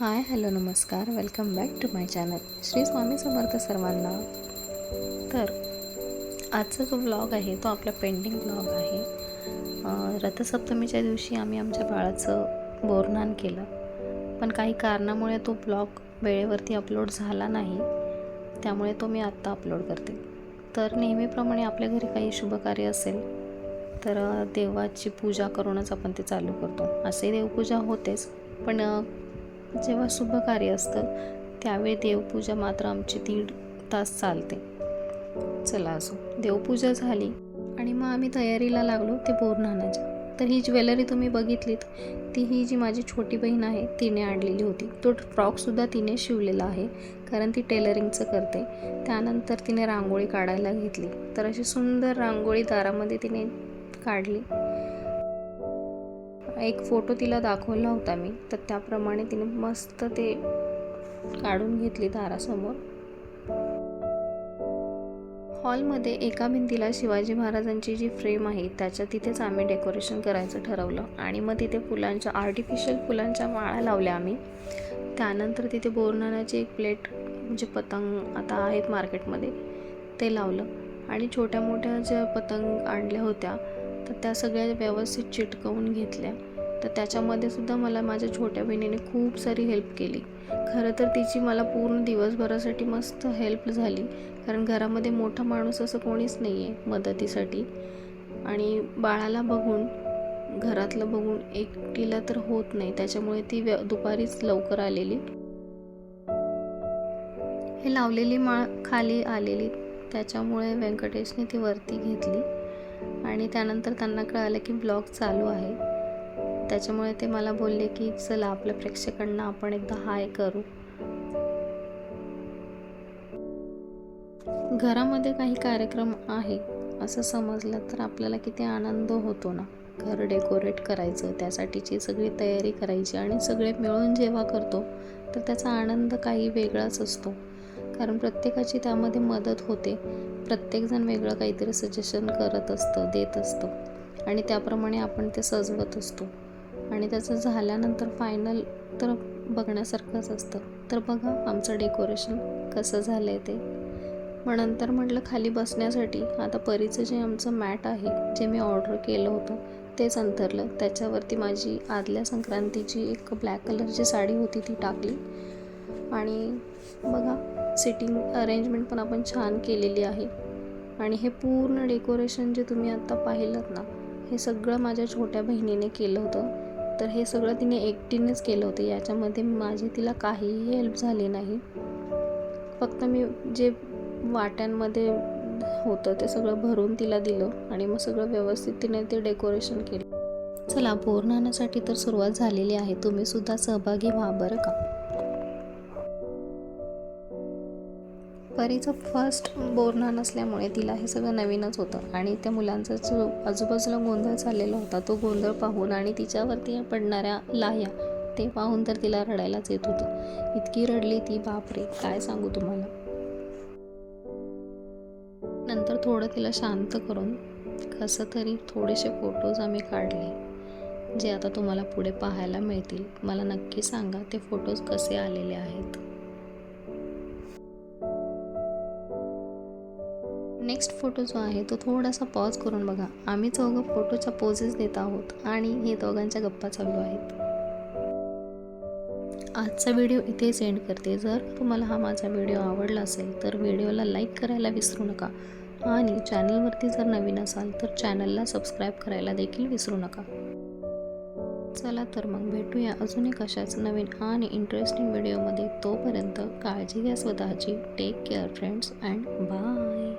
हाय hello नमस्कार. Welcome back to my channel Shri Swami Samarth सर्वांना. तर आजचा जो ब्लॉग आहे तो आपला पेंडिंग ब्लॉग आहे. रथसप्तमीच्या दिवशी आम्ही आमच्या बाळाचं बोरनान केलं. पण काही कारणामुळे तो ब्लॉग वेळेवरती अपलोड झाला नाही. त्यामुळे तो मी आत्ता अपलोड करते. तर नेहमीप्रमाणे आपल्या घरी काही शुभकार्य असेल तर देवाची पूजा करूनच आपण ते चालू करतो. असे देवपूजा होतेच. पण जेव्हा शुभ कार्य असतं त्यावेळी देवपूजा मात्र आमची दीड तास चालते. चला असो देवपूजा झाली आणि मग आम्ही तयारीला लागलो ते बोरनानाच्या. तर ही ज्वेलरी तुम्ही बघितलीत ती ही जी माझी छोटी बहीण आहे तिने आणलेली होती. तो फ्रॉकसुद्धा तिने शिवलेला आहे कारण ती टेलरिंगचं करते. त्यानंतर तिने रांगोळी काढायला घेतली. तर अशी सुंदर रांगोळी दारामध्ये तिने काढली. एक फोटो तिला दाखवला होता मी तर त्याप्रमाणे तिने मस्त ते काढून घेतली दारासमोर. हॉलमध्ये एका भिंतीला शिवाजी महाराजांची जी फ्रेम आहे त्याच्या तिथेच आम्ही डेकोरेशन करायचं ठरवलं. आणि मग तिथे फुलांच्या आर्टिफिशियल फुलांच्या माळा लावल्या आम्ही. त्यानंतर तिथे बोरनानाची एक प्लेट म्हणजे पतंग आता आहेत मार्केटमध्ये ते लावलं. आणि छोट्या मोठ्या ज्या पतंग आणल्या होत्या तर त्या सगळ्या व्यवस्थित चिटकवून घेतल्या. तर त्याच्यामध्ये सुद्धा मला माझ्या छोट्या बहिणीने खूप सारी हेल्प केली. खरं तर तिची मला पूर्ण दिवसभरासाठी मस्त हेल्प झाली. कारण घरामध्ये मोठा माणूस असं कोणीच नाही आहे मदतीसाठी. आणि बाळाला बघून घरातलं बघून एकटीला तर होत नाही. त्याच्यामुळे ती व्य दुपारीच लवकर आलेली. हे लावलेली माळ खाली आलेली. त्याच्यामुळे व्यंकटेशने ती वरती घेतली. आणि त्यानंतर त्यांना कळालं की ब्लॉग चालू आहे. त्याच्यामुळे ते मला बोलले की चला आपल्या प्रेक्षकांना आपण एकदा हाय करू. घरामध्ये काही कार्यक्रम आहे असं समजलं तर आपल्याला किती आनंद होतो ना. घर डेकोरेट करायचं त्यासाठीची सगळी तयारी करायची आणि सगळे मिळून जेव्हा करतो तर त्याचा आनंद काही वेगळाच असतो. कारण प्रत्येकाची त्यामध्ये मदत होते. प्रत्येकजण वेगळं काहीतरी सजेशन करत असतं देत असतं. आणि त्याप्रमाणे आपण ते सजवत असतो. आणि त्याचं झाल्यानंतर फायनल तर बघण्यासारखंच असतं. तर बघा आमचं डेकोरेशन कसं झालं आहे ते. मग नंतर म्हटलं खाली बसण्यासाठी आता परीचं जे आमचं मॅट आहे जे मी ऑर्डर केलं होतं तेच अंतरलं. त्याच्यावरती माझी आदल्या संक्रांतीची एक ब्लॅक कलरची साडी होती ती टाकली. आणि बघा सिटिंग अरेंजमेंट पण आपण छान केलेली आहे. आणि हे पूर्ण डेकोरेशन जे तुम्ही आत्ता पाहिलं ना हे सगळं माझ्या छोट्या बहिणीने केलं होतं. तर हे सगळं तिने एकटीनेच केलं होतं. याच्यामध्ये माझी तिला काहीही हेल्प झाली नाही. फक्त मी जे वाट्यांमध्ये होतं ते सगळं भरून तिला दिलं आणि मग सगळं व्यवस्थित तिने ते डेकोरेशन केलं. चला बोरनाण्यासाठी तर सुरुवात झालेली आहे. तुम्ही सुद्धा सहभागी व्हा बरं का? परीचं फर्स्ट बोरनान नसल्यामुळे तिला हे सगळं नवीनच होतं. आणि त्या मुलांचा जो आजूबाजूला गोंधळ चाललेला होता तो गोंधळ पाहून आणि तिच्यावरती पडणाऱ्या लाह्या ते पाहून तर तिला रडायलाच येत होतं. इतकी रडली ती बापरे काय सांगू तुम्हाला? नंतर थोडं तिला शांत करून कसं तरी थोडेसे फोटोज आम्ही काढले जे आता तुम्हाला पुढे पाहायला मिळतील. मला नक्की सांगा ते फोटोज कसे आलेले आहेत? नेक्स्ट फोटो जो आहे तो थोडासा पॉज करून बघा. आम्ही चौघं फोटोच्या पोजेस देत आहोत आणि हे दोघांच्या गप्पा चालू आहेत. आजचा व्हिडिओ इथेच एंड करते. जर तुम्हाला हा माझा व्हिडिओ आवडला असेल तर व्हिडिओला लाईक करायला विसरू नका. आणि चॅनलवरती जर नवीन असाल तर चॅनलला सबस्क्राईब करायला देखील विसरू नका. चला तर मग भेटूया अजून एक अशाच नवीन आणि इंटरेस्टिंग व्हिडिओमध्ये तोपर्यंत काळजी घ्या स्वतःची. Take care friends and bye